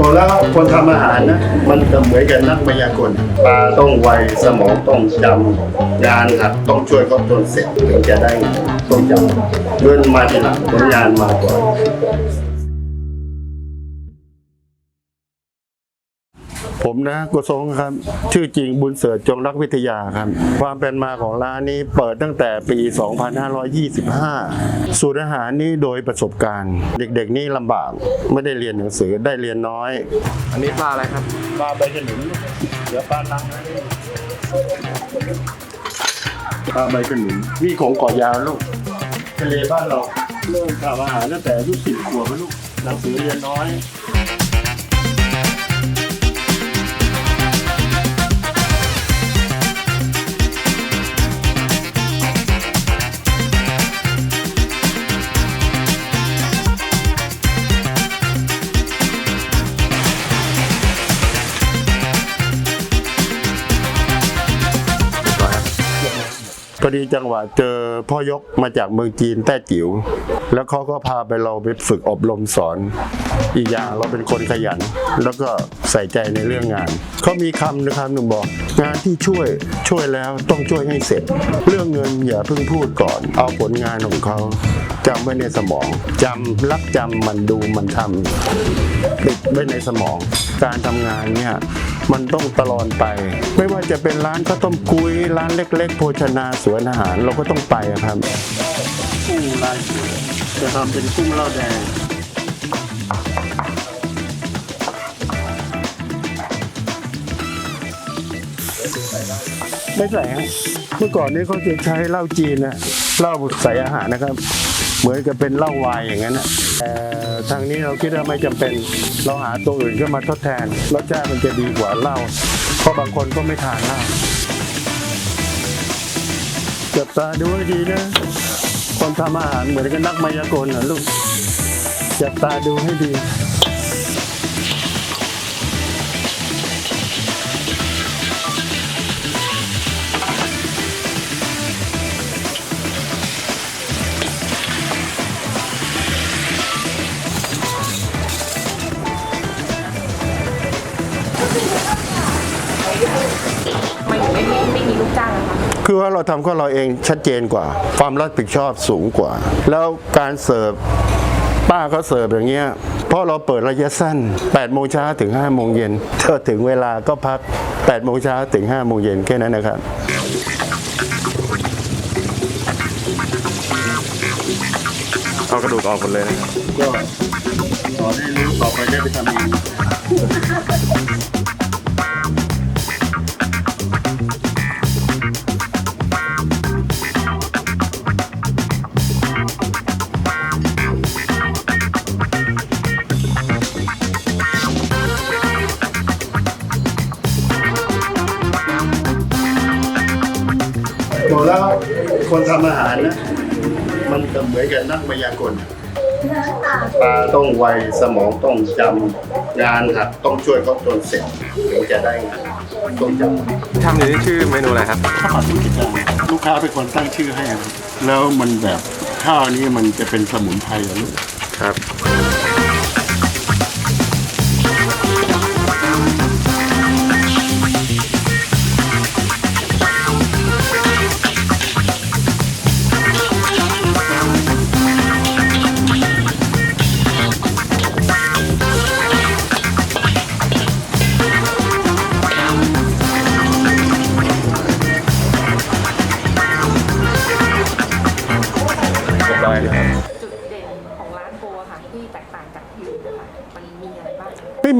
บอกแล้วคนทำอาหารนะมันก็เหมือนกับนักมายากลปลาต้องไวสมองต้องจำงานหัดต้องช่วยเขาจนเสร็จถึงจะได้ต้องจำเงินมาทีหลังผลงานมาก่อน ผมนะกุศลครับ ชื่อจริงบุญเสริฐจงรักวิทยาครับ ความเป็นมาของร้านนี้เปิดตั้งแต่ปี 2525 สูตรอาหารนี้โดยประสบการณ์ เด็กๆ นี่ลำบากไม่ได้เรียนหนังสือได้เรียนน้อย อันนี้ปลาอะไรครับปลาใบขนุนเดี๋ยวปลาลังนะปลาใบขนุนนี่ของเกาะยาวลูกทะเลบ้านเราเริ่มทำอาหารตั้งแต่อายุสิบขวบนะลูกหนังสือเรียนน้อย พอดีจังหวะเจอพ่อยกมาจากเมืองจีนแต้จิ๋วแล้วเขาก็พาไปเราไปฝึกอบรมสอน อีกอย่างเราเป็นคนขยัน แล้วก็ใส่ใจในเรื่องงานเขามีคำนะครับหนุ่มบอก งานที่ช่วยช่วยแล้วต้องช่วยให้เสร็จ เรื่องเงินอย่าเพิ่งพูดก่อน เอาผลงานของเขาจำไว้ในสมองจำรักจำมันดูมันทำติดไว้ในสมอง การทำงานเนี่ย มันต้องตลอดไป ไม่ว่าจะเป็นร้านข้าวต้มกุ้ยร้านเล็ก ๆ โภชนาสวนอาหารเราก็ต้องไปครับกุ้งลายจะทำเป็นกุ้งเหล้าแดงไม่ใส่ฮะเมื่อก่อนนี้เขาจะใช้เหล้าจีนนะเหล้าใส่อาหารนะครับ เหมือนกับเป็นเหล้าวายอย่างนั้นนะ แต่ทางนี้เราคิดว่าไม่จำเป็น เราหาตัวอื่นก็มาทดแทนรสชาติมันจะดีกว่าเหล้าเพราะบางคนก็ไม่ทานเหล้าจับตาดูให้ดีนะ คนทำอาหารเหมือนกับนักมายากลนะลูกจับตาดูให้ดี คะคือว่าเราทำก็เราเองชัดเจนกว่า ความรับผิดชอบสูงกว่า แล้วการเสิร์ฟป้าเขาเสิร์ฟอย่างเงี้ยเพราะเราเปิดระยะสั้น8โมงเช้าถึง5โมงเย็นเธอถึงเวลาก็พัก8โมงเช้าถึง5โมงเย็นแค่นั้นนะครับเอากระดูกออกหมดเลยนะครับ ก็สอนให้รู้ต่อไปได้ไปทำเองบอ คนทำอาหารนะ มันก็เหมือนกับนักมายากลตาต้องไวสมองต้องจำงานหัดต้องช่วยเขาจนเสร็จถึงจะได้งานต้องจำทำอยู่ที่ชื่อเมนูอะไรครับข้าวผัดลูกชิ้นจ้าลูกค้าเป็นคนตั้งชื่อให้ครับแล้วมันแบบข้าวนี้มันจะเป็นสมุนไพรอะลูกครับ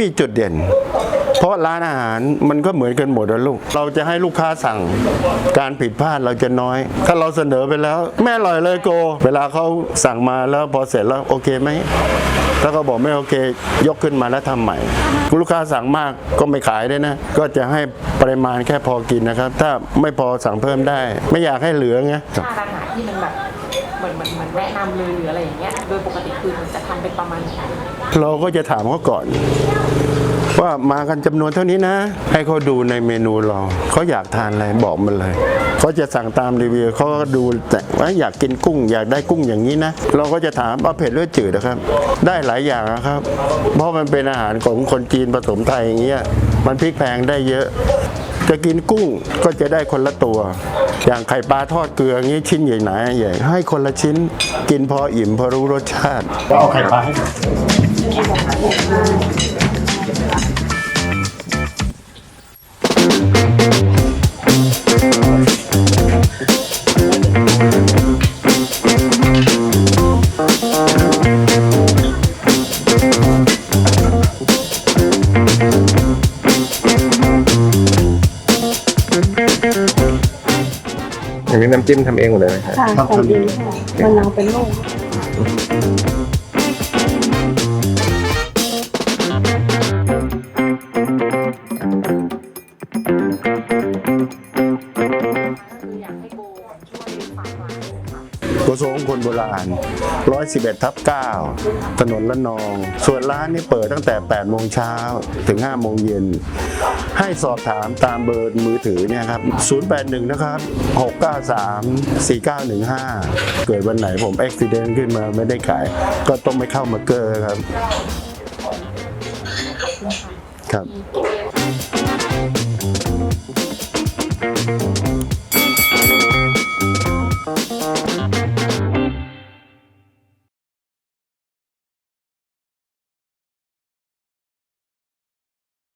ม่มีจุดเด่น เพราะร้านอาหารมันก็เหมือนกันหมดนะลูก เราจะให้ลูกค้าสั่ง การผิดพลาดเราจะน้อย ถ้าเราเสนอไปแล้ว แม่อร่อยเลยโก เวลาเขาสั่งมาแล้วพอเสร็จแล้วโอเคไหมถ้าเขาบอกไม่โอเค ยกขึ้นมาแล้วทำใหม่ลูกค้าสั่งมากก็ไม่ขายได้นะ ก็จะให้ปริมาณแค่พอกินนะครับ ถ้าไม่พอสั่งเพิ่มได้ ไม่อยากให้เหลือไงชาติอาหารที่มันแบบ เหมือนเหมือนเหมือนแนะนำเลยหรืออะไรอย่างเงี้ย โดยปกติคือมันจะทำเป็นประมาณไหนเราก็จะถามเขาก่อน ว่ามากันจำนวนเท่านี้นะ ให้เขาดูในเมนูเราเขาอยากทานอะไรบอกมันเลยเขาจะสั่งตามรีวิวเขาก็ดูแต่ว่าอยากกินกุ้ง อยากได้กุ้งอย่างนี้นะ เราก็จะถามเอาเผ็ดหรือจืดนะครับ ได้หลายอย่างนะครับ เพราะมันเป็นอาหารของคนจีนผสมไทยอย่างเงี้ยมันพลิกแพงได้เยอะ จะกินกุ้งก็จะได้คนละตัว อย่างไข่ปลาทอดเกลืออย่างนี้ชิ้นใหญ่หนาใหญ่ให้คนละชิ้นกินพออิ่มพอรู้รสชาติเอาไข่ปลาให้ นี้น้ำจิ้มทำเองหมดเลยนะครับค่ะทำเองค่ะมะนาวเป็นลูกคืออยากให้โบช่วยฝากร้านค่ะกระทรวงคนโบราณ 111ทับ9ถนนละนอง ส่วนร้านนี่เปิดตั้งแต่ 8 โมงเช้าถึง 5 โมงเย็น ให้สอบถามตามเบอร์มือถือเนี่ยครับ 081 นะครับ 693 4915 เกิดวันไหนผมอุบิเหตุขึ้นมาไม่ได้ขาย ก็ต้องไม่เข้ามาเกอร์ครับ ครับ